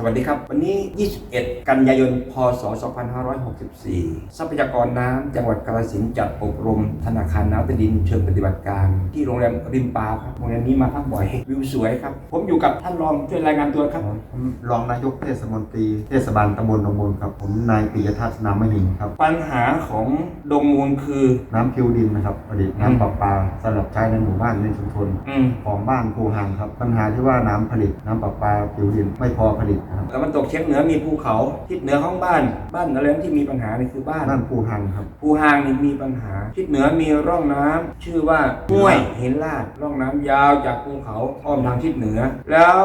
สวัสดีครับ วันนี้ 21 กันยายน พศ 2564 ทรัพยากรน้ำจังหวัดกาฬสินธุ์จัดอบรม ธนาคารน้ำใต้ดินเชิงปฏิบัติการ ที่โรงแรมริมปาวครับโรงแรมนี้มาพักบ่อย วิวสวยครับ ผมอยู่กับท่านรองช่วยรายงานตัวครับ ผมรองนายกเทศมนตรีเทศบาลตำบลดงมูลครับ ผมนายปิยทัศน์นามมหิงครับ ปัญหาของดงมูลคือ น้ำคิวดินนะครับผลิตอืมน้ำประปาสำหรับใช้ในหมู่บ้านในชุมชนอืมของบ้านภูหางครับ ปัญหาที่ว่าน้ำผลิตน้ำประปาคิวดินไม่พอผลิตนะครับตะวันตกเฉียงเหนือมีภูเขาทิศเหนือของบ้านบ้านอะไรที่มีปัญหานี่คือบ้านบ้านภูหางครับภูหางนี่มีปัญหาทิศเหนือมีร่องน้ำชื่อว่าห้วยเห็นลาดร่องน้ำยาวจากภูเขาอ้อมทางทิศเหนือ แล้ว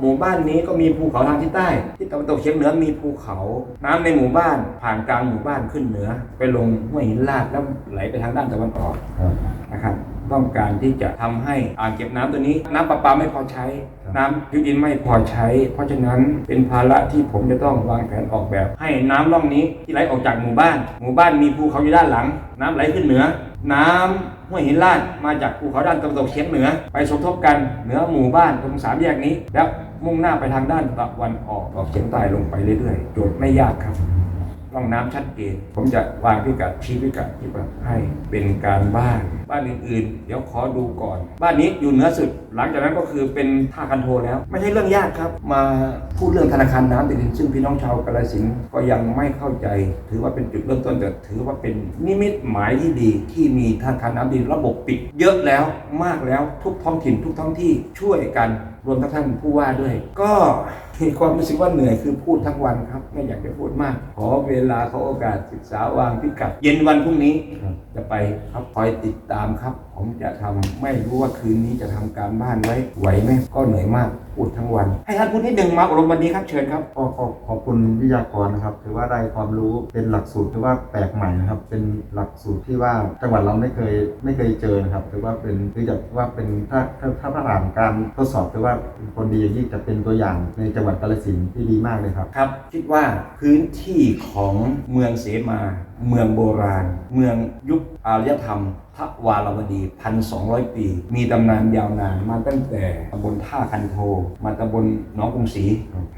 หมู่บ้านนี้ก็มีภูเขาทางทิศใต้ทิศตะวันตกเฉียงเหนือมีภูเขา น้ำในหมู่บ้าน ผ่านกลางหมู่บ้านขึ้นเหนือ ไปลงห้วยหินลาดแล้วไหลไปทางด้านตะวันออกครับนะครับต้องการที่จะทำให้อ่างเก็บน้ำตัวนี้น้ำประปาไม่พอใช้ครับ น้ำพิวดินไม่พอใช้ เพราะฉะนั้นเป็นภาระที่ผมจะต้องวางแผนออกแบบ ให้น้ำร่องนี้ที่ไหลออกจากหมู่บ้าน หมู่บ้านมีภูเขาอยู่ด้านหลัง น้ำไหลขึ้นเหนือ น้ำห้วยหินลาดมาจากภูเขาด้านตะวันตกเฉียงเหนือ ไปสมทบกันเหนือหมู่บ้านตรงสามแยกนี้ แล้วมุ่งหน้าไปทางด้านตะวันออกออกเฉียงใต้ลงไปเรื่อยๆโจทย์ไม่ยากครับร่องน้ำชัดเจนผมจะวางพิกัดชี้พิกัดที่แบบให้เป็นการบ้าน บ้านอื่นๆ เดี๋ยวขอดูก่อน บ้านนี้อยู่เหนือสุด หลังจากนั้นก็คือเป็นท่าคันโทแล้ว ไม่ใช่เรื่องยากครับ มาพูดเรื่องธนาคารน้ำต้ดินซึ่งพี่น้องชาวกาฬสินธุ์ก็ยังไม่เข้าใจ ถือว่าเป็นจุดเริ่มต้นแต่ถือว่าเป็นนิมิตหมายที่ดีที่มีธนาคารน้ำดินระบบปิด เยอะแล้วมากแล้วทุกท้องถิ่นทุกท้องที่ช่วยกันรวมทั้งท่านผู้ว่าด้วย ก็มีความรู้สึกว่าเหนื่อยคือพูดทั้งวันครับ ไม่อยากจะพูดมาก ขอเวลาขอโอกาสศึกษาวางพิกัด เย็นวันพรุ่งนี้จะไปครับคอยติดตามครับ ผมจะทำไม่รู้ว่าคืนนี้จะทำการบ้านไว้ไหวไหมก็เหนื่อยมากพูดทั้งวัน ให้ท่านพูดนิดหนึ่งมาอบรมวันนี้ครับเชิญครับก็ขอขอบคุณวิทยากรนะครับถือว่าได้ความรู้เป็นหลักสูตรถือว่าแปลกใหม่นะครับ เป็นหลักสูตรที่ว่าจังหวัดเราไม่เคยไม่เคยเจอนะครับถือว่าเป็นถือจะว่าเป็นถ้าถ้าถ้าผ่านการทดสอบถือว่าเป็นคนดีอย่างยิ่งจะเป็นตัวอย่างในจังหวัดกาฬสินธุ์ที่ดีมากเลยครับครับ คิดว่าพื้นที่ของเมืองเสมา เมืองโบราณ เมืองยุคอารยธรรม ทวารวดีพันสองปี มีตำนานยาวนานมาตั้งแต่ตำบลท่าคันโท มาตำบลหนองกรุงศรี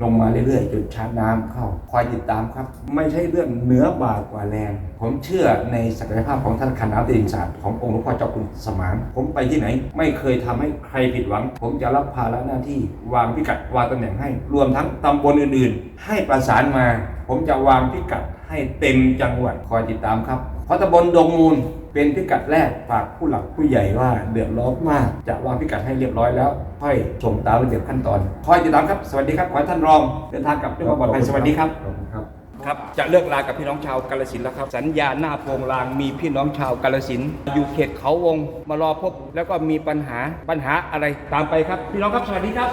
ลงมาเรื่อยๆจนชาน้ำเข้า คอยติดตามครับ ไม่ใช่เรื่องเหนือบากว่าแรง ผมเชื่อในศักยภาพของท่านคณะดินศาสตร์ขององค์หลวงพ่อเจ้าคุณสมาน ผมไปที่ไหน ไม่เคยทำให้ใครผิดหวัง ผมจะรับภาระหน้าที่ วางพิกัดวางตำแหน่งให้ รวมทั้งตำบลอื่นๆ ให้ประสานมา ผมจะวางพิกัด ให้เต็มจังหวัดคอยติดตามครับเพราะตำบลดงมูลเป็นพิกัดแรกฝากผู้หลักผู้ใหญ่ว่าเดือดร้อนมาก จะวางพิกัดให้เรียบร้อยแล้ว ค่อยส่งตามระเบียบขั้นตอน คอยติดตามครับ สวัสดีครับ ขอให้ท่านรอง เดินทางกลับด้วยความปลอดภัยสวัสดีครับ ขอบคุณครับ ครับ จะเลิกลากับพี่น้องชาวกาลสินธุ์แล้วครับ สัญญาหน้าโปรงลางมีพี่น้องชาวกาลสินธุ์อยู่เขตเขาวงมารอพบ แล้วก็มีปัญหาปัญหาอะไรตามไปครับ พี่น้องครับสวัสดีครับ